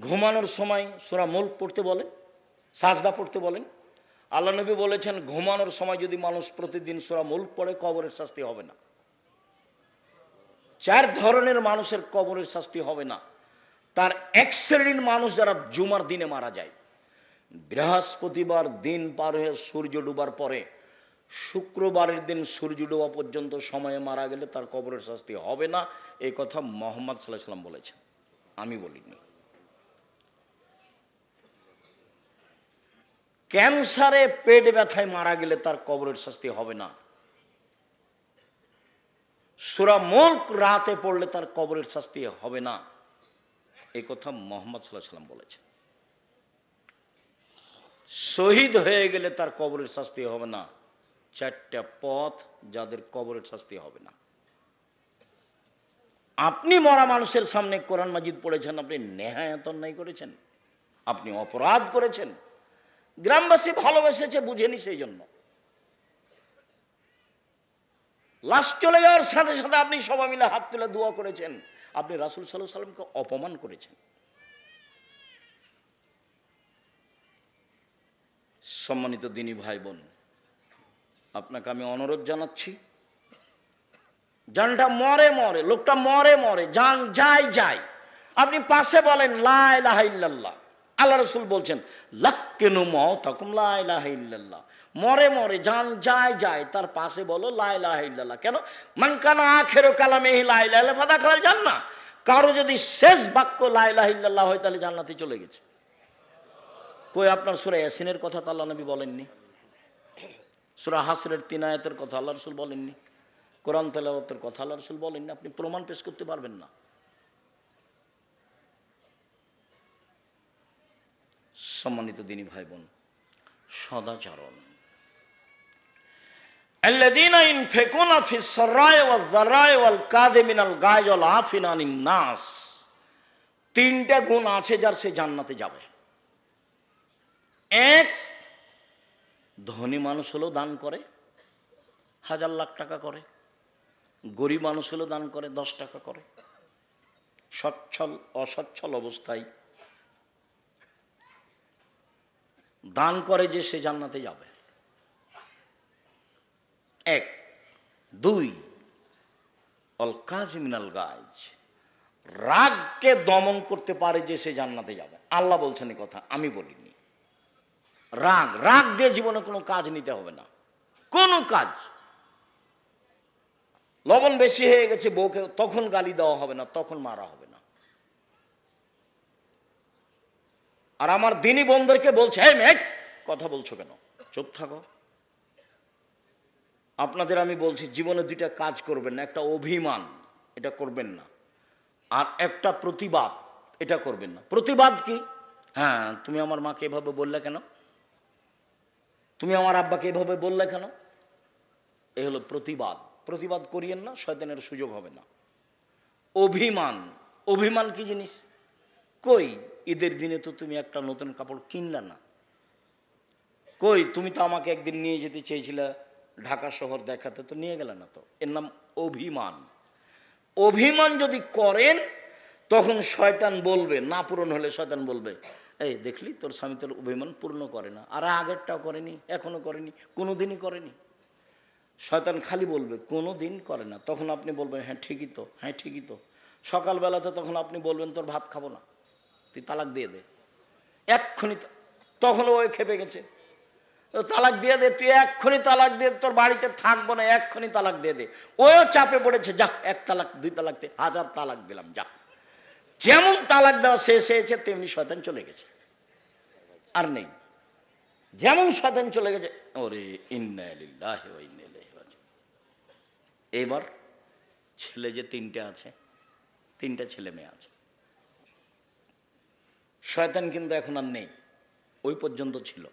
ঘুমানোর সময় সুরা মুল্ক পড়তে বলে, সাজদা পড়তে বলেন। আল্লাহ নবী বলেছেন, ঘুমানোর সময় যদি মানুষ প্রতিদিন সুরা মুল্ক পড়ে, কবরের শাস্তি হবে না। চার ধরনের মানুষের কবরের শাস্তি হবে না। তার এক শ্রেণির মানুষ যারা জুমার দিনে মারা যায়, বৃহস্পতিবার দিন পার হয়ে সূর্য ডুবার পরে, শুক্রবারের দিন সূর্য ডোবা পর্যন্ত সময়ে মারা গেলে তার কবরের শাস্তি হবে না। এই কথা মোহাম্মদ সাল্লাহ সাল্লাম বলেছেন। আমি বলিনি। ক্যান্সারে পেট ব্যথায় মারা গেলে তার কবরের শাস্তি হবে না। সুরা মুল্ক রাতে পড়লে তার কবরের শাস্তি হবে না। এই কথা মোহাম্মদ সাল্লাহ সাল্লাম বলেছেন। শহীদ হয়ে গেলে তার কবরের শাস্তি হবে না। চারটা পথ যাদের কবরের শাস্তি হবে না। আপনি মরা মানুষের সামনে কোরআন মাজিদ পড়েছেন, আপনি নেহায়াত অন্যায় করেছেন। আপনি অপরাধ করেছেন। গ্রামবাসী ভালোবেসেছে, বুঝেনি সেই জন্য। লাশ চলে যাওয়ার সাথে সাথে আপনি সবাই মিলে হাত তুলে দোয়া করেছেন। আপনি রাসুল সাল্লাহ সাল্লামকে অপমান করেছেন। সম্মানিত দিনী ভাই বোন আপনাকে আমি অনুরোধ জানাচ্ছি, জানটা মরে মরে, লোকটা মরে মরে, যান যায় যায় আপনি পাশে বলেন লাই লাহাইল্লাহ আল্লাহ রসুল বলছেন, লাক্কেনু মতাকুম লাহাইল্লাহ মরে মরে যান যায় যায়, তার পাশে বলো লাই লাহাইল্লাহ কেন? মানকানা আখেরো কালামে লাই লাইলা খাল যান না কারও যদি শেষ বাক্য লাই হয়, তাহলে জান্নাতে চলে গেছে। কই আপনার সুরা ইয়াসিনের কথা তো আল্লাহ নবী বলেননি? সুরা হাসরের তিন আয়াতের কথা আল্লাহ রসুল বলেননি? কোরআন তেলাওয়াতের কথা আল্লাহ রসুল বলেননি? আপনি প্রমাণ পেশ করতে পারবেন না। সম্মানিত দিনী ভাই বোন সদাচরণ الذين ينفقون في السراء والضراء والكاظمين الغيظ والعافين عن الناس তিনটা গুণ আছে যার সে জান্নাতে যাবে এক ধনী মানুষ হলেও দান করে হাজার লাখ টাকা করে গরিব মানুষ হলেও দান করে দশ টাকা করে সচ্ছল অসচ্ছল অবস্থায় দান করে যে সে জান্নাতে যাবে। এক। দুই। অল কাজ মিনাল গাছ রাগকে দমন করতে পারে যে সে জান্নাতে যাবে। আল্লাহ বলছেন এই কথা, আমি বলিনি। রাগ রাগ দিয়ে জীবনে কোনো কাজ নিতে হবে না। কোনো কাজ। লবণ বেশি হয়ে গেছে, বউকে তখন গালি দেওয়া হবে না, তখন মারা হবে না। আর আমার দিনী বন্ধুদেরকে বলছে, এই মেঘ, কথা বলছো কেন? চুপ থাকো। আপনাদের আমি বলছি, জীবনে দুইটা কাজ করবেন না, একটা অভিমান, এটা করবেন না। আর একটা প্রতিবাদ, এটা করবেন না। প্রতিবাদ কি? হ্যাঁ তুমি আমার মাকে এভাবে বললে কেন? তুমি আমার আব্বাকে এভাবে বললে কেন? এ হলো প্রতিবাদ। প্রতিবাদ করিয়েন না, শয়তানের সুযোগ হবে না। অভিমান অভিমান কি জিনিস? কই? ঈদের দিনে তো তুমি একটা নতুন কাপড় কিনলে না। কই, তুমি তো আমাকে একদিন নিয়ে যেতে চেয়েছিলে ঢাকা শহর দেখাতে, তো নিয়ে গেলে না তো? এর নাম অভিমান। অভিমান যদি করেন, তখন শয়তান বলবে, না পূরণ হলে শয়তান বলবে, এই, দেখলি, তোর স্বামী তোর অভিমান পূর্ণ করে না। আর আগেরটাও করেনি, এখনও করেনি কোনো দিনই করেনি। শয়তান খালি বলবে কোনো দিন করে না। তখন আপনি বলবেন হ্যাঁ ঠিকই তো হ্যাঁ ঠিকই তো। সকালবেলাতে তখন আপনি বলবেন, তোর ভাত খাব না। তুই তালাক দিয়ে দে। এক্ষুনি তখন ওই খেপে গেছে। তালাক দিয়ে দে, তুই এক্ষুনি তালাক দিয়ে তোর বাড়িতে থাকব না, এক্ষুনি তালাক দিয়ে দে। ওও চাপে পড়েছে, যাক, এক তালাক, দুই তালাক তে- হাজার তালাক দিলাম, যাক। যেমন তালাক দেওয়া শেষ হয়েছে, তেমনি শয়তান চলে গেছে। আর নেই। যেমন শয়তান চলে গেছে, ওরে ইন্না লিল্লাহি ওয়া ইন্না ইলাইহি রাজিউন। এবার ছেলে যে তিনটে আছে, তিনটা ছেলে মেয়ে আছে। শয়তান কিন্তু এখন আর নেই, ওই পর্যন্ত ছিল।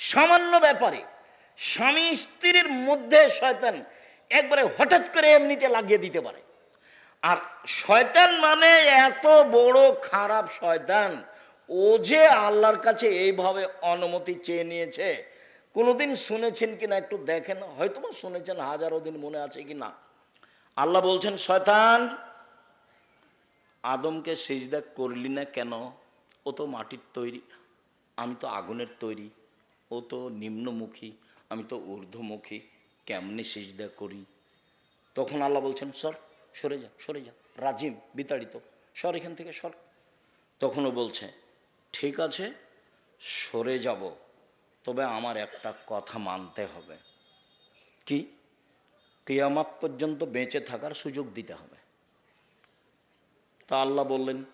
সামান্য ব্যাপারে স্বামী স্ত্রীর মধ্যে শয়তান একবারে হঠাৎ করে এমনিতে লাগিয়ে দিতে পারে। আর শয়তান মানে এত বড় খারাপ শয়তান, ও যে আল্লাহর কাছে এইভাবে অনুমতি চেয়ে নিয়েছে, কোনোদিন শুনেছেন কিনা একটু দেখেন, হয়তোবা শুনেছেন, হাজারো দিন মনে আছে কি না আল্লাহ বলছেন, শয়তান আদমকে সেজদা করলি না কেন? ও তো মাটির তৈরি, আমি তো আগুনের তৈরি, ও তো নিম্নমুখী, আমি তো ঊর্ধ্বমুখী, কেমনে সেজদা করি? তখন আল্লাহ বলছেন, সর, সরে যা সরে যা, রাজিম, বিতাড়িত, সর এখান থেকে, সর। তখনও বলছে, ঠিক আছে, সরে যাব, তবে আমার একটা কথা মানতে হবে। কি? কেয়ামাত পর্যন্ত বেঁচে থাকার সুযোগ দিতে হবে। তা আল্লাহ বললেন,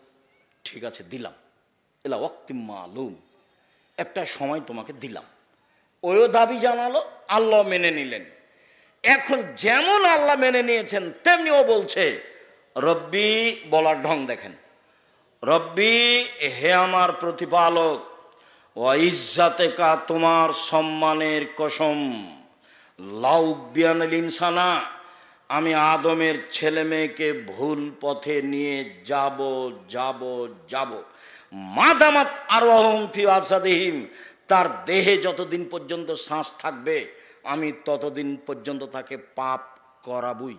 ঠিক আছে, দিলাম। এলা অক্তিম মালুম। একটা সময় তোমাকে দিলাম। ওও দাবি জানালো, আল্লাহ মেনে নিলেন। এখন যেমন আল্লাহ মেনে নিয়েছেন, তেমনি ও বলছে, রব্বি, বলার ঢং দেখেন। রব্বি, হে আমার প্রতিপালক ও ইজ্জাতে কা তোমার সম্মানের কসম। লাউবিয়ান ইনসানা আমি আদমের ছেলে মেয়েকে ভুল পথে নিয়ে যাব যাব যাব। মাদামাত আর ফি আসাদিহিম তার দেহে যতদিন পর্যন্ত শ্বাস থাকবে, আমি ততদিন পর্যন্ত তাকে পাপ করাবই।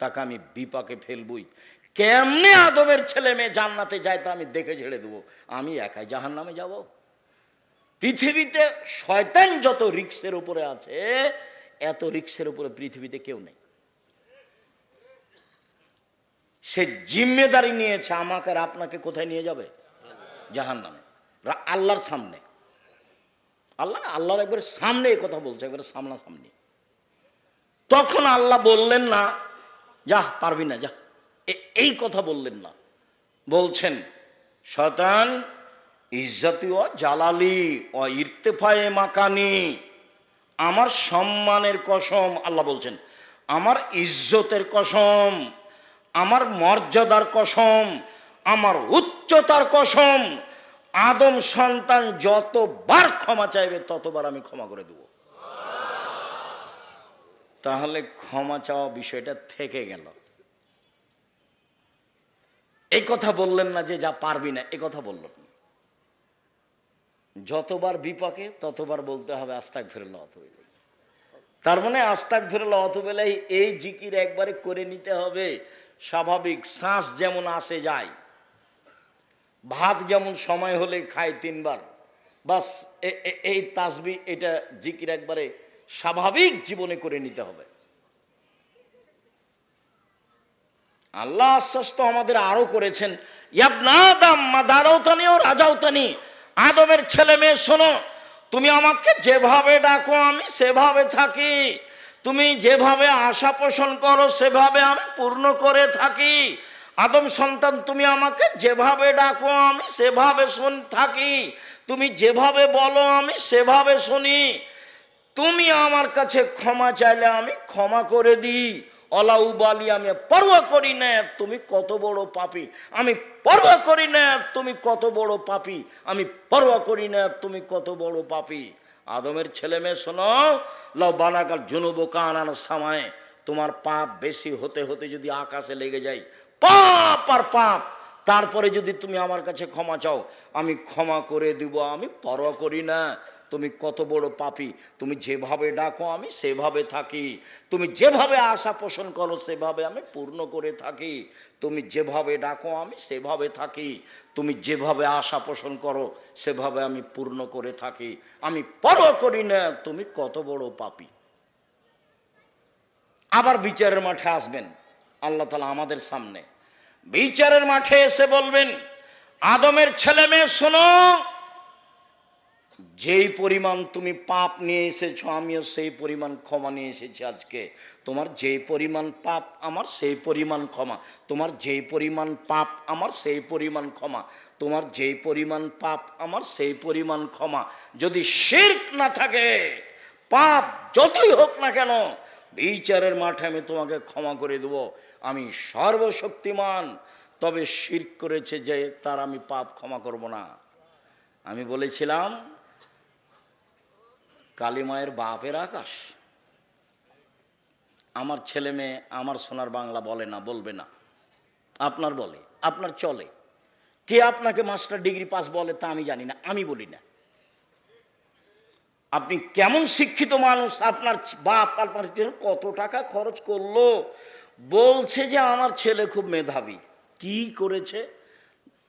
তাকে আমি বিপাকে ফেলবই। কেমনে আদমের ছেলে মেয়ে জান্নাতে যায় তা আমি দেখে ছেড়ে দেবো। আমি একাই জাহান নামে যাব। পৃথিবীতে শয়তান যত রিক্সের উপরে আছে এত রিক্সের উপরে পৃথিবীতে কেউ নেই। সে জিম্মেদারি নিয়েছে আমাকে আর আপনাকে কোথায় নিয়ে যাবে? জাহান নামে আল্লাহর সামনে। আল্লাহ আল্লাহর একবার সামনে এই কথা বলছে, একবারে সামনাসামনি তখন আল্লাহ বললেন না, যা, পারবি না, যা। এই কথা বললেন না। বলছেন শতান ইজ্জতি ও জালালি ও ইর্তেফায়ে মাকানি আমার সম্মানের কসম আল্লাহ বলছেন, আমার ইজ্জতের কসম, আমার মর্যাদার কসম, আমার উচ্চতার কসম, আদম সন্তান যতবার ক্ষমা চাইবে ততবার আমি ক্ষমা করে দেব তাহলে ক্ষমা চাওয়া বিষয়টা থেকে গেল এই কথা বললেন না যে যা পারবি না, এ কথা বললেন। যতবার বিপাকে, ততবার বলতে হবে আস্তাক ফেরল অতবেলে তার মানে আস্তাক ফেরল অতবেলাই এই জিকির একবারে করে নিতে হবে। স্বাভাবিক শ্বাস যেমন আসে যায়, ভাত যেমন সময় হলে খায় তিনবার, বাস এই তাসবি, এটা জিকির একবারে স্বাভাবিক জীবনে করে নিতে হবে। আল্লাহ আশ্বাস তো আমাদের আরও করেছেন, ইয়াবনাদাম মাদারাউতানি ও রাজাউতানি আদমের ছেলে মেয়ে, শোনো, তুমি আমাকে যেভাবে ডাকো, আমি সেভাবে থাকি। তুমি যেভাবে আশা পোষণ করো, সেভাবে আমি পূর্ণ করে থাকি। আদম সন্তান, তুমি আমাকে যেভাবে ডাকো, আমি সেভাবে শুন, থাকি। তুমি যেভাবে বলো, আমি সেভাবে শুনি। তুমি আমার কাছে ক্ষমা চাইলে আমি ক্ষমা করে দিই। অলাউবালি আমি পরোয়া করি না, তুমি কত বড় পাপি। আমি পরোয়া করি না, তুমি কত বড় পাপি। আমি পরোয়া করি না, তুমি কত বড় পাপি। আদমের ছেলে মেয়ে, শোনো লও বানাকাল জুনুব কানান সামায়, তোমার পাপ বেশি হতে হতে যদি আকাশে লেগে যায়, পাপ আর পাপ। তারপরে যদি তুমি আমার কাছে ক্ষমা চাও, আমি ক্ষমা করে দিব, আমি পরোয়া করি না। তুমি কত বড় পাপি, তুমি যেভাবে ডাকো আমি সেভাবে থাকি। তুমি যেভাবে আশা পোষণ করো সেভাবে আমি পূর্ণ করে থাকি। তুমি যেভাবে ডাকো আমি সেভাবে থাকি। তুমি যেভাবে আশা পোষণ করো সেভাবে আমি পূর্ণ করে থাকি। আমি পরোয়া করি না, তুমি কত বড় পাপি। আবার বিচারের মাঠে আসবেন, আল্লাহ তালা আমাদের সামনে। বিচারের মাঠে এসে বলবেন, আদমের ছেলে মেয়ে শোনো যেই পরিমাণ তুমি পাপ নিয়ে এসেছ, আমিও সেই পরিমাণ ক্ষমা নিয়ে এসেছি আজকে। তোমার যেই পরিমাণ পাপ আমার, সেই পরিমাণ ক্ষমা। তোমার যেই পরিমাণ পাপ আমার, সেই পরিমাণ ক্ষমা। তোমার যেই পরিমাণ পাপ আমার, সেই পরিমাণ ক্ষমা। যদি শির্ক না থাকে, পাপ যতই হোক না কেন, বিচারের মাঠে আমি তোমাকে ক্ষমা করে দেবো। আমি সর্বশক্তিমান। তবে শির্ক করেছে যে, তার আমি পাপ ক্ষমা করব না। আমি বলেছিলাম কালিমায়ের বাপের আকাশ। আমার ছেলে মেয়ে আমার সোনার বাংলা বলে না, বলবে না। আপনার বলে, আপনার চলে। কে আপনাকে মাস্টার ডিগ্রি পাস বলে তা আমি জানি না, আমি বলি না। আপনি কেমন শিক্ষিত মানুষ, আপনার বাপ, আপনার কত টাকা খরচ করল? বলছে যে আমার ছেলে খুব মেধাবী। কি করেছে?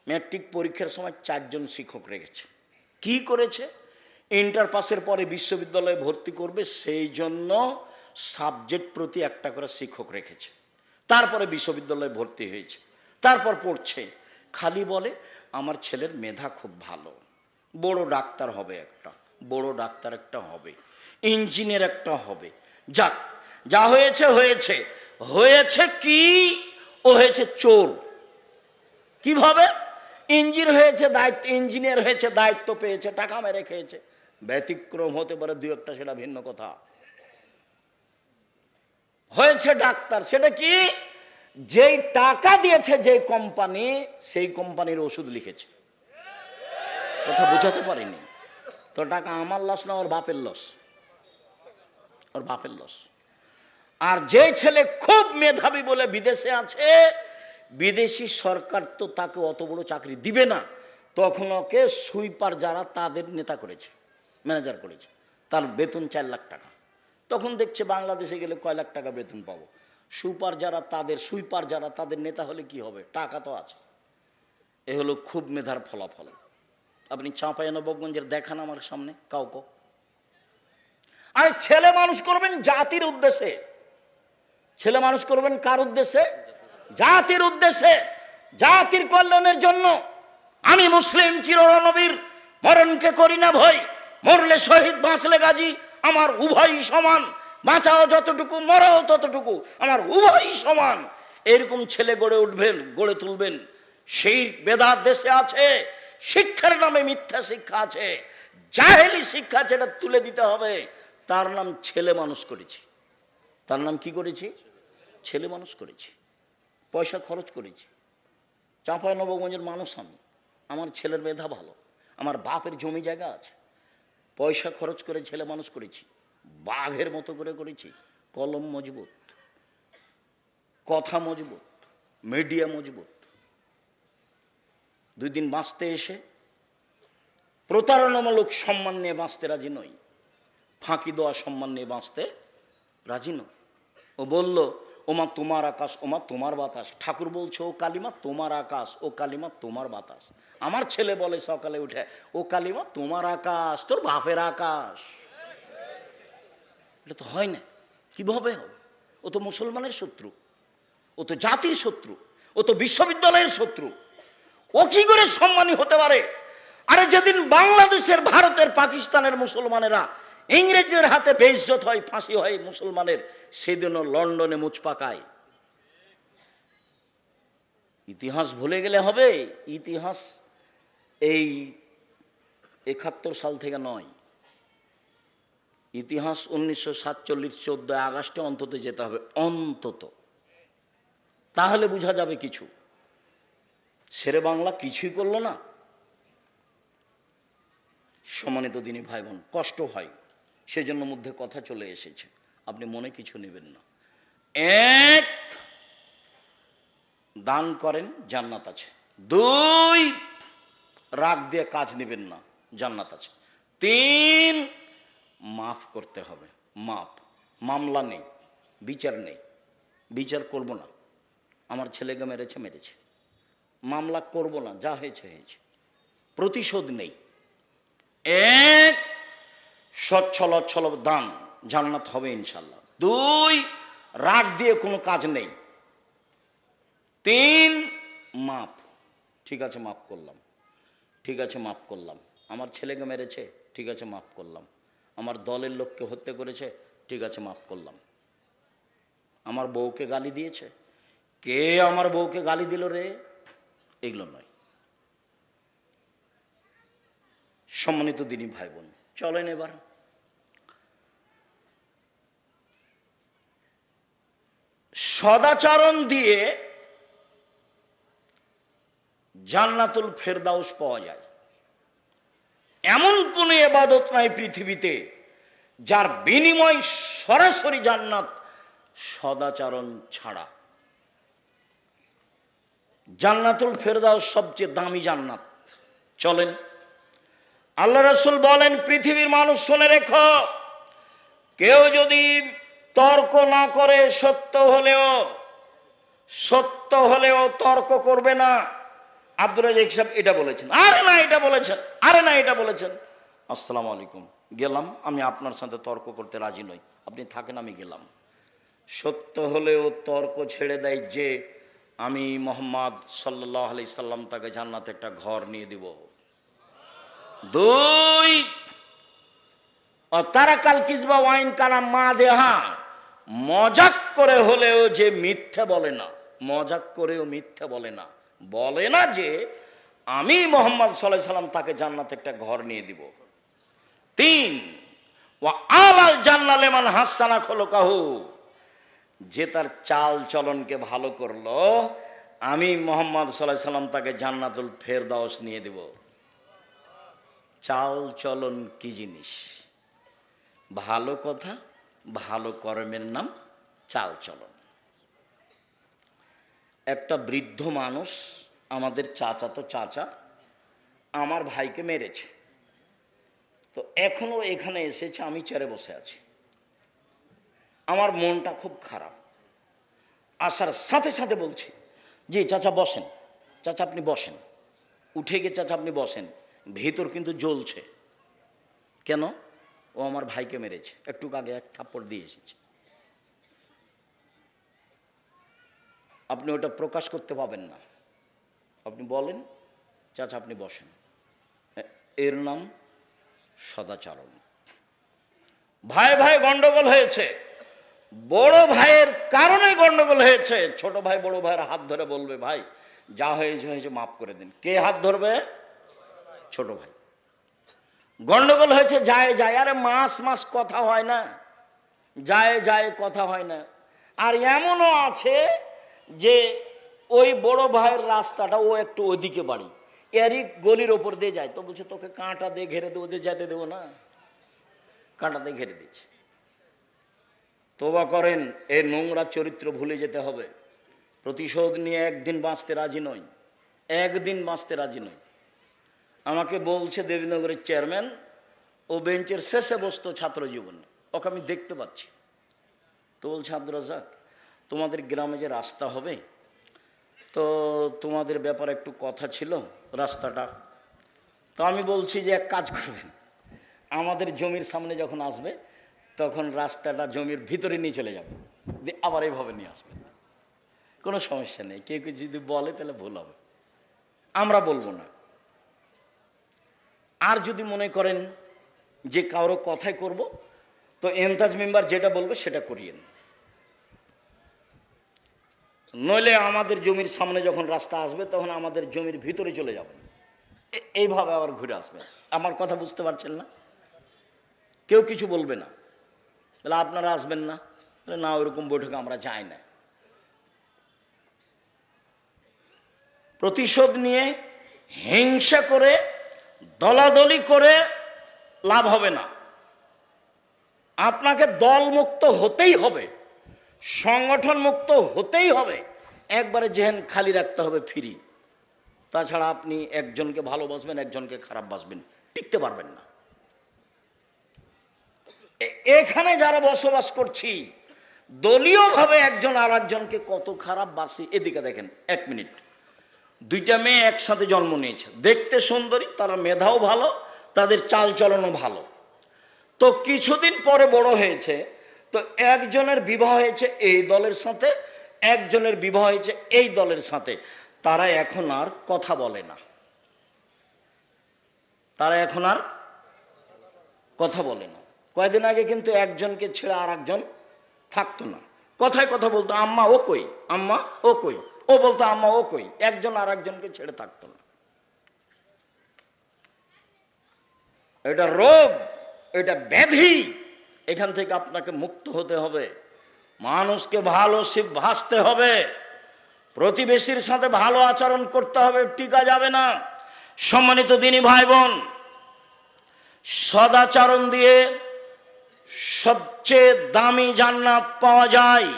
ম্যাট্রিক পরীক্ষার সময় চারজন শিক্ষক রেখেছে। কি করেছে? ইন্টার পাসের পরে বিশ্ববিদ্যালয়ে ভর্তি করবে, সেই জন্য সাবজেক্ট প্রতি একটা করে শিক্ষক রেখেছে। তারপরে বিশ্ববিদ্যালয়ে ভর্তি হয়েছে, তারপর পড়ছে। খালি বলে, আমার ছেলের মেধা খুব ভালো, বড় ডাক্তার হবে একটা, বড় ডাক্তার একটা হবে, ইঞ্জিনিয়ার একটা হবে। যাক, যা হয়েছে হয়েছে। হয়েছে কি? ও হয়েছে চোর। কীভাবে? ইঞ্জিন হয়েছে, দায়িত্ব, ইঞ্জিনিয়ার হয়েছে, দায়িত্ব পেয়েছে, টাকা মেরে খেয়েছে। ব্যতিক্রম হতে পারে দু একটা সেটা ভিন্ন কথা। হয়েছে ডাক্তার, সেটা কি? যেই টাকা দিয়েছে যে কোম্পানি, সেই কোম্পানির ওষুধ লিখেছে। কথা বোঝাতে পারিনি। তো টাকা আমার লস না ওর বাপের লস ওর বাপের লস আর যে ছেলে খুব মেধাবী বলে বিদেশে আছে, বিদেশি সরকার তো তাকে অত বড় চাকরি দিবে না। তখন ওকে সুইপার যারা তাদের নেতা করেছে। ম্যানেজার করেছে। তার বেতন চার লাখ টাকা। তখন দেখছে বাংলাদেশে গেলে কয় লাখ টাকা বেতন পাবো? সুপার যারা, তাদের সুইপার যারা, তাদের নেতা হলে কি হবে? টাকা তো আছে। এ হলো খুব মেধার ফলাফল। আপনি চাঁপাইনবাবগঞ্জের দেখান আমার সামনে, কাউকে। আর ছেলে মানুষ করবেন জাতির উদ্দেশ্যে। ছেলে মানুষ করবেন কার উদ্দেশ্যে? জাতির উদ্দেশ্যে। জাতির কল্যাণের জন্য। আমি মুসলিম চিরনবীর মরণকে করি না ভয়। মরলে শহীদ, বাঁচলে গাজী। আমার উভয়ই সমান। বাঁচাও যতটুকু, মরাও ততটুকু। আমার উভয়ই সমান। এরকম ছেলে গড়ে উঠবেন, গড়ে তুলবেন। সেই বেদার দেশে আছে, শিক্ষার নামে মিথ্যা শিক্ষা আছে। জাহেলি শিক্ষা যেটা তুলে দিতে হবে। তার নাম ছেলে মানুষ করেছি। তার নাম কি করেছি? ছেলে মানুষ করেছি। পয়সা খরচ করেছি। চাঁপাই নবগঞ্জের মানুষ আমি। আমার ছেলের মেধা ভালো। আমার বাপের জমি জায়গা আছে। পয়সা খরচ করে ছেলে মানুষ করেছি, বাঘের মতো করে করেছি, কলম মজবুত, কথা মজবুত মিডিয়া মজবুত। দুই দিন বাঁচতে এসে প্রতারণামূলক সম্মান নিয়ে বাঁচতে রাজি নই, ফাঁকি দেওয়া সম্মান নিয়ে বাঁচতে রাজি নয় ও বলল ওমা তোমার আকাশ, ওমা তোমার বাতাস। ঠাকুর বলছে, ও কালিমা, তোমার আকাশ, ও কালিমা, তোমার বাতাস। আমার ছেলে বলে সকালে উঠে, ও কালিমা, তোমার আকাশ, তোর বাপের আকাশ। এটা তো হয় না। কীভাবে হবে? ও তো মুসলমানের শত্রু। ও তো জাতির শত্রু। ও তো বিশ্ববিদ্যালয়ের শত্রু। ও কি করে সম্মানী হতে পারে? আরে যেদিন বাংলাদেশের, ভারতের, পাকিস্তানের মুসলমানেরা ইংরেজদের হাতে বেইজ্জত হয়, ফাঁসি হয় মুসলমানের। সেদিনও লন্ডনে মুচ পাকায় ইতিহাস ভুলে গেলে হবে, ইতিহাস এই একাত্তর সাল থেকে নয়। ইতিহাস উনিশশো সাতচল্লিশ চোদ্দ আগস্টে অন্তত যেতে হবে, অন্তত। তাহলে বোঝা যাবে কিছু। শেরে বাংলা কিছুই করল না। সমানিত দিনী ভাই বোন কষ্ট হয়। সেজন্য মধ্যে কথা চলে এসেছে। আপনি মনে কিছু নেবেন না। এক, দান করেন, জান্নাত আছে। দুই, রাগ দিয়ে কাজ নেবেন না, জান্নাত আছে। তিন, মাফ করতে হবে। মাপ। মামলা নেই। বিচার নেই। বিচার করব না। আমার ছেলেকে মেরেছে মেরেছে। মামলা করব না, যা হয়েছে হয়েছে। প্রতিশোধ নেই। এক সচ্ছল অচ্ছল দান জান্নাত হবে ইনশাল্লাহ দুই, রাগ দিয়ে কোনো কাজ নেই। তিন, মাপ। ঠিক আছে, মাপ করলাম। ঠিক আছে, মাপ করলাম। আমার ছেলেকে মেরেছে? ঠিক আছে, মাপ করলাম। আমার দলের লোককে হত্যা করেছে? ঠিক আছে মাফ করলাম। আমার বউকে গালি দিয়েছে? কে আমার বউকে গালি দিল রে? এগুলো নয়। সম্মানিত দিনী ভাই বোন, চলেন এবার। সদাচরণ দিয়ে জান্নাতুল ফেরদাউস পাওয়া যায়। এমন কোন এবাদত নাই পৃথিবীতে যার বিনিময় সরাসরি জান্নাত সদাচরণ ছাড়া। জান্নাতুল ফেরদাউস সবচেয়ে দামি জান্নাত। চলেন, আল্লাহ রসুল বলেন, পৃথিবীর মানুষ শুনে রেখ, কেউ যদি তর্ক না করে সত্য হলেও সত্য হলেও তর্ক করবে না। আব্দুল রাজাক সাহেব এটা বলেছেন। আরে না, এটা বলেছেন। আরে না, এটা বলেছেন। আসসালামু আলাইকুম। গেলাম, আমি আপনার সাথে তর্ক করতে রাজি নই। আপনি থাকেন, আমি গেলাম। সত্য হলেও তর্ক ছেড়ে দেয় যে, আমি মোহাম্মদ সাল্লাহ আলি সাল্লাম তাকে জান্নাতে একটা ঘর নিয়ে দিব। দুই তারা কাল কিসবা ওয়াইন কানা মা দেহা মজাক করে হলেও যে মিথ্যে বলে না, মজাক করেও মিথ্যে বলে না বলে না যে আমি মোহাম্মদ সাল্লাহ সাল্লাম তাকে জান্নাতে একটা ঘর নিয়ে দিব। তিন ও আলাল জান্নালেমান হাসানা খোলো কাহু যে তার চাল চলনকে ভালো করল, আমি মোহাম্মদ সাল্লাহ সাল্লাম তাকে জান্নাতুল ফেরদাউস নিয়ে দেব। চাল চলন কি জিনিস? ভালো কথা ভালো কর্মের নাম চাল চলন একটা বৃদ্ধ মানুষ আমাদের চাচা তো চাচা, আমার ভাইকে মেরেছে। তো এখনও এখানে এসেছে, আমি চেয়ারে বসে আছি। আমার মনটা খুব খারাপ। আসার সাথে সাথে বলছি, জি, চাচা বসেন। চাচা, আপনি বসেন। উঠে গিয়ে চাচা, আপনি বসেন। ভেতর কিন্তু জ্বলছে। কেন? ও আমার ভাইকে মেরেছে। একটু আগে এক থাপ্পড় দিয়ে এসেছে। আপনি ওটা প্রকাশ করতে পাবেন না। আপনি বলেন, চাচা আপনি বসেন। এর নাম সদাচরণ। ভাই ভাই গন্ডগোল হয়েছে। বড় ভাইয়ের কারণে গন্ডগোল হয়েছে। ছোট ভাই বড় ভাইয়ের হাত ধরে বলবে, ভাই, যা হয়েছে হয়েছে, মাফ করে দিন। কে হাত ধরবে? ছোট ভাই। গন্ডগোল হয়েছে, যায় যায়। আরে মাস মাস কথা হয় না। যায় যায় কথা হয় না। আর এমনও আছে যে ওই বড় ভাইয়ের রাস্তাটা, ও একটু ওদিকে বাড়ি। এরই গলির ওপর দিয়ে যায়। তো বলছে, তোকে কাঁটা দিয়ে ঘেরে দেবো দিয়ে যেতে দেবো না? কাঁটা দিয়ে ঘেরে দিচ্ছে তোবা করেন, এ নোংরা চরিত্র ভুলে যেতে হবে। প্রতিশোধ নিয়ে একদিন বাঁচতে রাজি নয় একদিন বাঁচতে রাজি নই। আমাকে বলছে দেবীনগরের চেয়ারম্যান, ও বেঞ্চের শেষে বসতো ছাত্র জীবনে। ওকে আমি দেখতে পাচ্ছি। তো বলছে, আব্দুর রাজাক তোমাদের গ্রামে যে রাস্তা হবে, তো তোমাদের ব্যাপারে একটু কথা ছিল রাস্তাটা। তো আমি বলছি যে, এক কাজ করবেন। আমাদের জমির সামনে যখন আসবে, তখন রাস্তাটা জমির ভিতরে নিয়ে চলে যাবে। দিয়ে আবার এইভাবে নিয়ে আসবে। কোনো সমস্যা নেই। কেউ কেউ যদি বলে, তাহলে ভুল হবে। আমরা বলব না। আর যদি মনে করেন যে কারও কথাই করব, তো এন্তাজ মেম্বার যেটা বলবে সেটা করিয়েন নইলে আমাদের জমির সামনে যখন রাস্তা আসবে, তখন আমাদের জমির ভিতরে চলে যাবেন এইভাবে আবার ঘুরে আসবে। আমার কথা বুঝতে পারছেন না? কেউ কিছু বলবে না। তাহলে আপনারা আসবেন না? না ওইরকম বৈঠকে আমরা যাই না। প্রতিশোধ নিয়ে হিংসা করে দলাদলি করে লাভ হবে না। আপনাকে দলমুক্ত হতেই হবে সংগঠন মুক্ত হতেই হবে, একবারে জেহেন খালি রাখতে হবে ফ্রি। তাছাড়া আপনি একজনকে ভালোবাসবেন, একজনকে খারাপ বাসবেন, টিকতে পারবেন না। এখানে যারা বসবাস করছি, দলীয়ভাবে একজন আর একজনকে কত খারাপ বাসি, এদিকে দেখেন, এক মিনিট। দুইটা মেয়ে একসাথে জন্ম নিয়েছে। দেখতে সুন্দরী, তারা মেধাও ভালো, তাদের চাল চলনও ভালো। তো কিছুদিন পরে বড় হয়েছে, তো একজনের বিবাহ হয়েছে এই দলের সাথে, একজনের বিবাহ হয়েছে এই দলের সাথে। তারা এখন আর কথা বলে না। তারা এখন আর কথা বলে না। কয়েকদিন আগে কিন্তু একজনকে ছেড়ে আর একজন থাকতো না। কথায় কথা বলতো, আম্মা ও কই? আম্মা ও কই? ও বলতো, আম্মা, ও কই? একজন আর একজনকে ছেড়ে থাকতো না। এটা রোগ, এটা ব্যাধি, এখান থেকে আপনাকে মুক্ত হতে হবে। মানুষকে ভালো শিব ভাসতে হবে। প্রতিবেশীর সাথে ভালো আচরণ করতে হবে, টিকা যাবে না। সম্মানিত দিনী ভাই বোন সদাচরণ দিয়ে সবচেয়ে দামি জান্নাত পাওয়া যায়।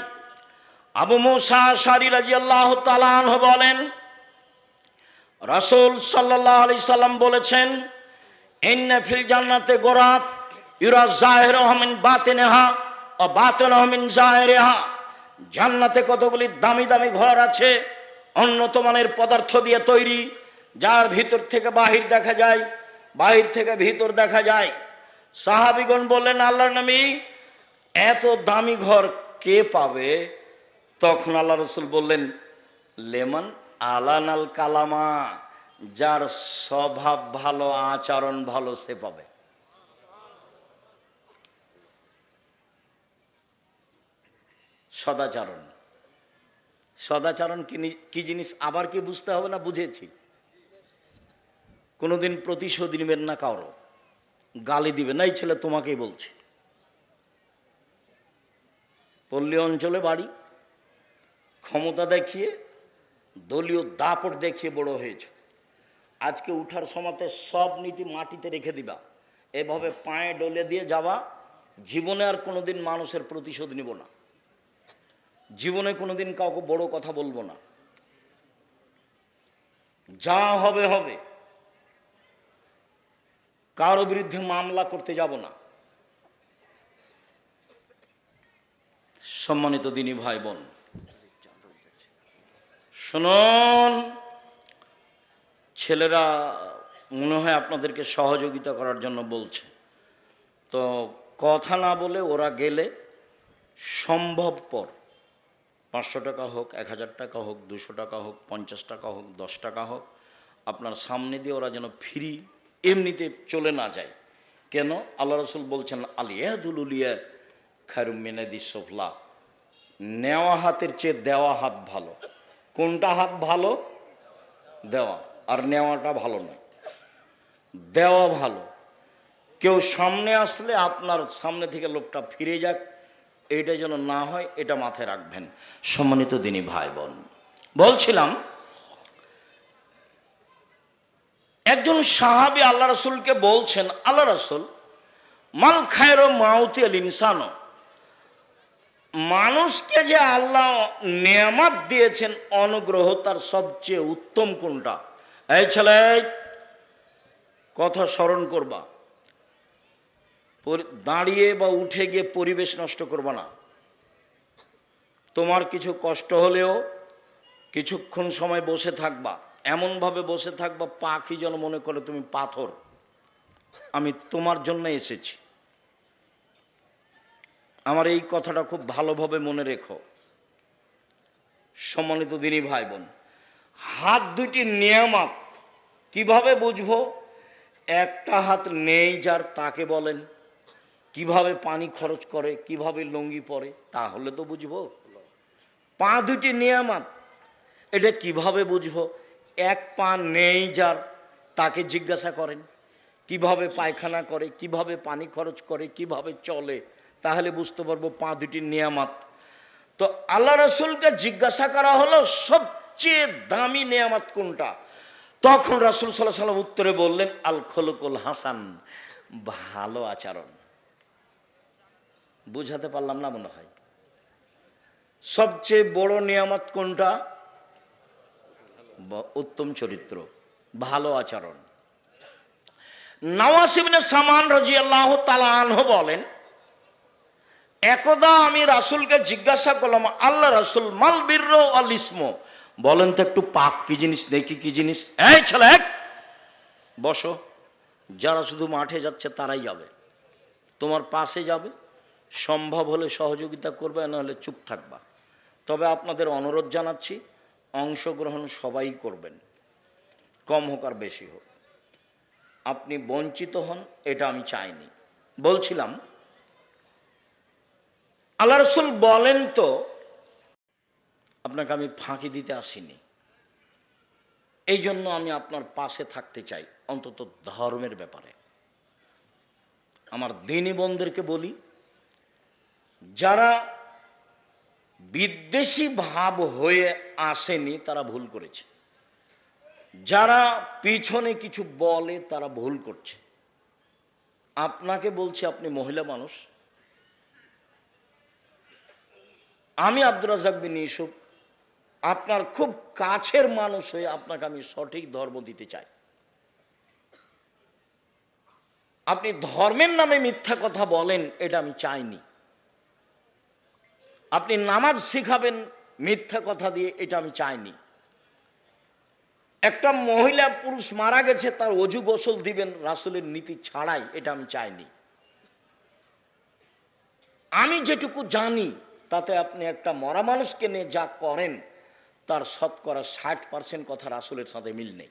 আবু মুসা সারি রাজি আল্লাহ তালাহ বলেন, রাসূল সাল্লাহ আলি সাল্লাম বলেছেন, ইন্নে ফিল জান্নাতে গোরাত, ইউরা জাহের রহমিন বাতিনেহা ও বাতিন রহমিন জাহেরেহা। জান্নাতে কতগুলি দামি দামি ঘর আছে উন্নত মানের পদার্থ দিয়ে তৈরি, যার ভিতর থেকে বাহির দেখা যায়, বাহির থেকে ভিতর দেখা যায়। সাহাবিগণ বললেন, আল্লাহর নবী, এত দামি ঘর কে পাবে? তখন আল্লাহ রসুল বললেন, লেমন আলানাল কালামা, যার স্বভাব ভালো, আচরণ ভালো, সে পাবে। সদাচরণ। সদাচরণ কি জিনিস আবার কি বুঝতে হবে না বুঝেছি। কোনোদিন প্রতিশোধ নেবেন না কারও। গালি দিবে না, এই ছেলে তোমাকেই বলছে। পল্লী অঞ্চলে বাড়ি। ক্ষমতা দেখিয়ে, দলীয় দাপট দেখিয়ে বড় হয়েছে। আজকে উঠার সময়তে সব নীতি মাটিতে রেখে দিবা। এভাবে পায়ে ডলে দিয়ে যাওয়া, জীবনে আর কোনোদিন মানুষের প্রতিশোধ নিব না। জীবনে কোনোদিন কাউকে বড় কথা বলব না। যা হবে হবে। কারও বিরুদ্ধে মামলা করতে যাব না। সম্মানিত দিনী ভাই বোন শুনুন, ছেলেরা মনে হয় আপনাদেরকে সহযোগিতা করার জন্য বলছে। তো কথা না বলে ওরা গেলে সম্ভবপর পাঁচশো টাকা হোক, এক হাজার টাকা হোক, দুশো টাকা হোক, পঞ্চাশ টাকা হোক, দশ টাকা হোক, আপনার সামনে দিয়ে ওরা যেন ফ্রি এমনিতে চলে না যায়। কেন? আল্লাহ রসুল বলছেন আলিয়াদুল উলিয়া খারুমিনাদি সোফলা। নেওয়া হাতের চেয়ে দেওয়া হাত ভালো। কোনটা হাত ভালো? দেওয়া। আর নেওয়াটা ভালো নয়। দেওয়া ভালো। কেউ সামনে আসলে আপনার সামনে থেকে লোকটা ফিরে যাক। এটা যেন না হয়, এটা মাথায় রাখবেন। সম্মানিত দিনী ভাই বোন বলছিলাম, একজন সাহাবি আল্লাহ রসুলকে বলছেন, আল্লাহ রসুল, মাল খায়ের মাউতি আল ইনসানো মানুষকে যে আল্লাহ নেয়ামাত দিয়েছেন, অনুগ্রহ তার সবচেয়ে উত্তম কোনটা? এই ছেলে, কথা স্মরণ করবা। দাঁড়িয়ে বা উঠে গিয়ে পরিবেশ নষ্ট করবা না। তোমার কিছু কষ্ট হলেও কিছুক্ষণ সময় বসে থাকবা। এমনভাবে বসে থাকবা, পাখি যেন মনে করে তুমি পাথর। আমি তোমার জন্য এসেছি। আমার এই কথাটা খুব ভালোভাবে মনে রেখো। সম্মানিত দিনী ভাই বোন হাত দুটি নিয়ামত কীভাবে বুঝব? একটা হাত নেই যার তাকে বলেন, কীভাবে পানি খরচ করে, কীভাবে লুঙ্গি পরে, তাহলে তো বুঝব। পা দুটি নিয়ামত, এটা কীভাবে বুঝব? এক পা নেই যার তাকে জিজ্ঞাসা করেন, কীভাবে পায়খানা করে, কীভাবে পানি খরচ করে, কীভাবে চলে তাহলে বুঝতে পারব পা দুটি নিয়ামত। তো আল্লাহ রসুলকে জিজ্ঞাসা করা হলো, সবচেয়ে দামি নিয়ামত কোনটা? তখন রাসুল সাল্লাহ সাল্লাম উত্তরে বললেন আল খলকুল হাসান, ভালো আচরণ। বুঝাতে পারলাম না মনে হয়। সবচেয়ে বড় নিয়ামত কোনটা? উত্তম চরিত্র, ভালো আচরণ। নওয়াসিবিনে সামান রাজি আল্লাহ বলেন একদা আমি রাসুলকে জিজ্ঞাসা করলাম, আল্লাহ রাসুল, মাল বীর আল ইসম? বলেন তো একটু পাপ কি জিনিস দেখি কি জিনিস? এই ছেলে এক! বসো, যারা শুধু মাঠে যাচ্ছে তারাই যাবে। তোমার পাশে যাবে, সম্ভব হলে সহযোগিতা করবে নাহলে চুপ থাকবা। তবে আপনাদের অনুরোধ জানাচ্ছি, অংশগ্রহণ সবাই করবেন। কম হোক আর বেশি হোক। আপনি বঞ্চিত হন, এটা আমি চাইনি। বলছিলাম আল্লাহ রসুল বলেন তো, আপনাকে আমি ফাঁকি দিতে আসিনি। এই জন্য আমি আপনার পাশে থাকতে চাই, অন্তত ধর্মের ব্যাপারে। আমার দিনী বোনদেরকে বলি, যারা বিদ্বেষী ভাব হয়ে আসেনি, তারা ভুল করেছে। যারা পিছনে কিছু বলে, তারা ভুল করছে। আপনাকে বলছি, আপনি মহিলা মানুষ আমি আব্দুর রাজাক বিন ইউসুফ, আপনার খুব কাছের মানুষ হয়ে আপনাকে আমি সঠিক ধর্ম দিতে চাই। আপনি ধর্মের নামে মিথ্যা কথা বলেন, এটা আমি চাইনি। আপনি নামাজ শিখাবেন, মিথ্যা কথা দিয়ে এটা আমি চাইনি। একটা মহিলা পুরুষ মারা গেছে, তার অজু গোসল দিবেন, রাসুলের নীতি ছাড়াই, এটা আমি চাইনি। আমি যেটুকু জানি তাতে আপনি একটা মরা মানুষকে নিয়ে যা করেন, তার শতকরা ষাট পার্সেন্ট কথা রাসুলের সাথে মিল নেই।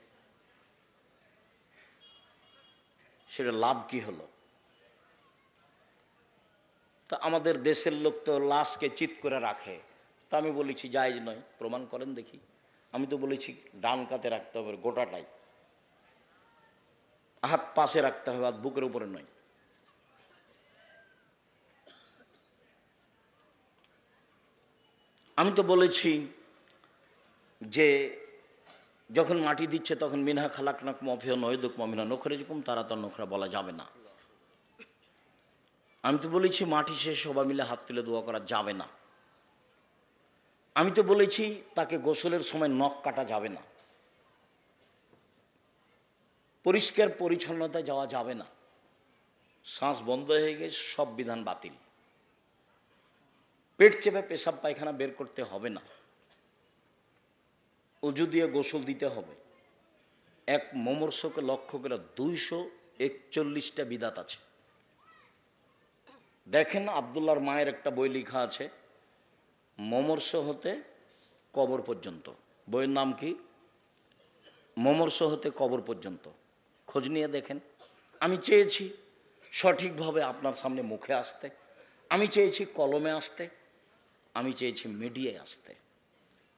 সেটা লাভ কি হলো? তা আমাদের দেশের লোক তো লাশকে চিত করে রাখে। তা আমি বলেছি, জায়জ নয়, প্রমাণ করেন দেখি। আমি তো বলেছি, ডান কাতে রাখতে হবে, গোটাটাই। হাত পাশে রাখতে হবে, হাত বুকের উপরে নয়। আমি তো বলেছি যে যখন মাটি দিচ্ছে তখন মিনহা খালাক নাক মফিয়া নয়দুক মমিনা নখরে যেরকম তারা তার নখরা বলা যাবে না। আমি তো বলেছি মাটি শেষ, সবাই মিলে হাত তুলে দোয়া করা যাবে না। আমি তো বলেছি তাকে গোসলের সময় নখ কাটা যাবে না। পরিষ্কার পরিচ্ছন্নতায় যাওয়া যাবে না। শ্বাস বন্ধ হয়ে গেছে, সব বিধান বাতিল। পেট চেপে পেশাব পায়খানা বের করতে হবে না। উজু দিয়ে গোসল দিতে হবে। এক মমর্ষকে লক্ষ্য করে দুইশো একচল্লিশটা বিদাত আছে। দেখেন আবদুল্লাহর মায়ের একটা বই লেখা আছে, মমর্ষ হতে কবর পর্যন্ত। বইয়ের নাম কি? মমর্ষ হতে কবর পর্যন্ত। খোঁজ নিয়ে দেখেন। আমি চেয়েছি সঠিকভাবে আপনার সামনে মুখে আসতে। আমি চেয়েছি কলমে আসতে। আমি চেয়েছি মিডিয়ায় আসতে।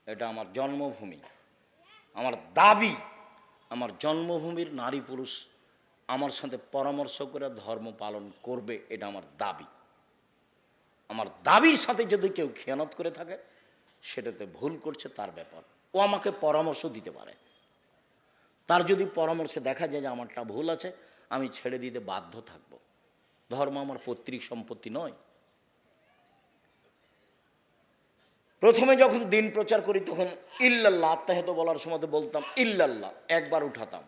এটা আমার জন্মভূমি। আমার দাবি, আমার জন্মভূমির নারী পুরুষ আমার সাথে পরামর্শ করে ধর্ম পালন করবে, এটা আমার দাবি। আমার দাবির সাথে যদি কেউ খেয়ানত করে থাকে, সেটাতে ভুল করছে তার ব্যাপার। ও আমাকে পরামর্শ দিতে পারে। তার যদি পরামর্শে দেখা যায় যে আমারটা ভুল আছে, আমি ছেড়ে দিতে বাধ্য থাকব। ধর্ম আমার পৈতৃক সম্পত্তি নয়। প্রথমে যখন দিন প্রচার করি, তখন ইল্লাল্লাহ আত্মাহেত বলার সময় বলতাম, ইল্লাল্লাহ একবার উঠাতাম।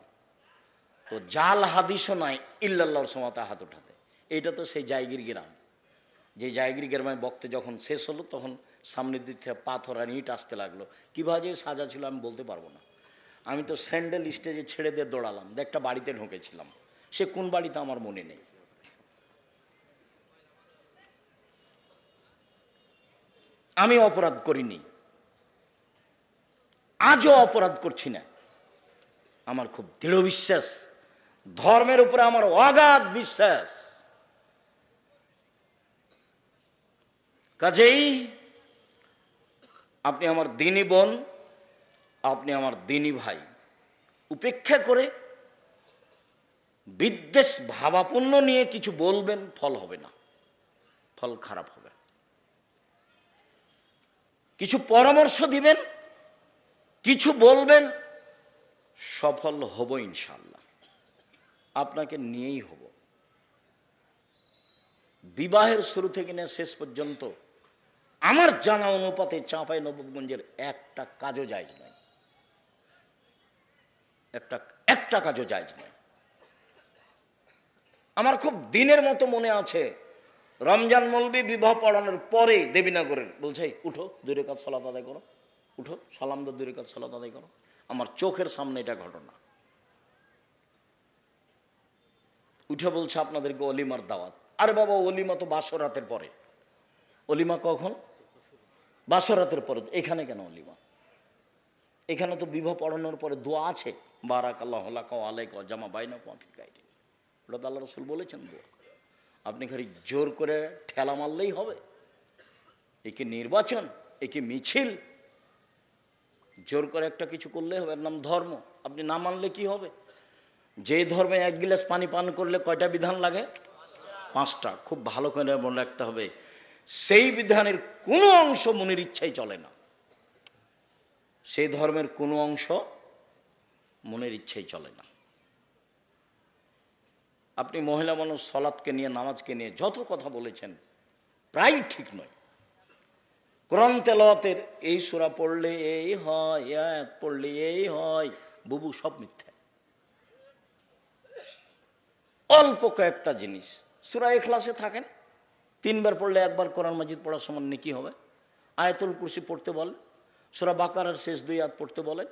তো জাল হাদিসও নাই, ইল্লাল্লাহর সময় হাত উঠাতে। এটা তো সেই জায়গির গ্রাম। যে জায়গির গ্রামে বক্তে যখন শেষ হলো, তখন সামনের দিক থেকে পাথর আর ইট আসতে লাগল। কীভাবে যে সাজা ছিল আমি বলতে পারব না। আমি তো স্যান্ডেল স্টেজে ছেড়ে দিয়ে দৌড়ালাম একটা বাড়িতে ঢুকেছিলাম। সে কোন বাড়িতে আমার মনে নেই। আমি অপরাধ করিনি। আজও অপরাধ করছি না। আমার খুব দৃঢ় বিশ্বাস, ধর্মের উপরে আমার অগাধ বিশ্বাস। কাজেই আপনি আমার দিনী বোন, আপনি আমার দিনী ভাই। উপেক্ষা করে বিদ্বেষ ভাবাপূর্ণ নিয়ে কিছু বলবেন, ফল হবে না, ফল খারাপ হবে কিছু পরামর্শ দিবেন, কিছু বলবেন, সফল হব ইনশাল্লাহ আপনাকে নিয়েই হব। বিবাহের শুরু থেকে নিয়ে শেষ পর্যন্ত আমার জানা অনুপাতে চাঁপাই নবগঞ্জের একটা কাজও জায়জ নয় একটা একটা কাজও জায়জ নয় আমার খুব দিনের মতো মনে আছে রমজান মলবি, বিবাহ পড়ানোর পরে দেবীনগরের বলছে উঠো দূরে কাজ সালাত আদায় করো। উঠো, সালাম দা দূরে কাজ সালাত আদায় করো। আমার চোখের সামনে এটা ঘটনা। উঠে বলছে আপনাদেরকে অলিমার দাওয়াত। আরে বাবা, অলিমা তো বাসরাতের পরে। অলিমা কখন? বাসরাতের পরে। এখানে কেন অলিমা? এখানে তো বিবাহ পড়ানোর পরে দোয়া আছে। বারাক আল্লাহ আলাইক জামা বাইনা কফি ওটা তো আল্লাহ রসুল বলেছেন দোয়া। আপনি খালি জোর করে ঠেলা মারলেই হবে। একে নির্বাচন এ কি মিছিল। জোর করে একটা কিছু করলে হবে, এর নাম ধর্ম। আপনি না মানলে কি হবে? যে ধর্মে এক গিলাস পানি পান করলে কয়টা বিধান লাগে? পাঁচটা। খুব ভালো করে মনে রাখতে হবে, সেই বিধানের কোনো অংশ মনের ইচ্ছাই চলে না। সেই ধর্মের কোনো অংশ মনের ইচ্ছাই চলে না। আপনি মহিলা মানুষ সলাৎকে নিয়ে, নামাজকে নিয়ে যত কথা বলেছেন, প্রায় ঠিক নয়। কোরআন তেলাওয়াতের এই সুরা পড়লে এই হয় পড়লে এই হয়, বুবু সব মিথ্যা। অল্প কয়েকটা জিনিস। সুরা এখলাসে থাকেন। তিনবার পড়লে একবার কোরআন মাজিদ পড়ার সমান নেকি হবে। আয়াতুল কুরসি পড়তে বলেন। সোরা বাকারার শেষ দুই আয়াত পড়তে বলেন।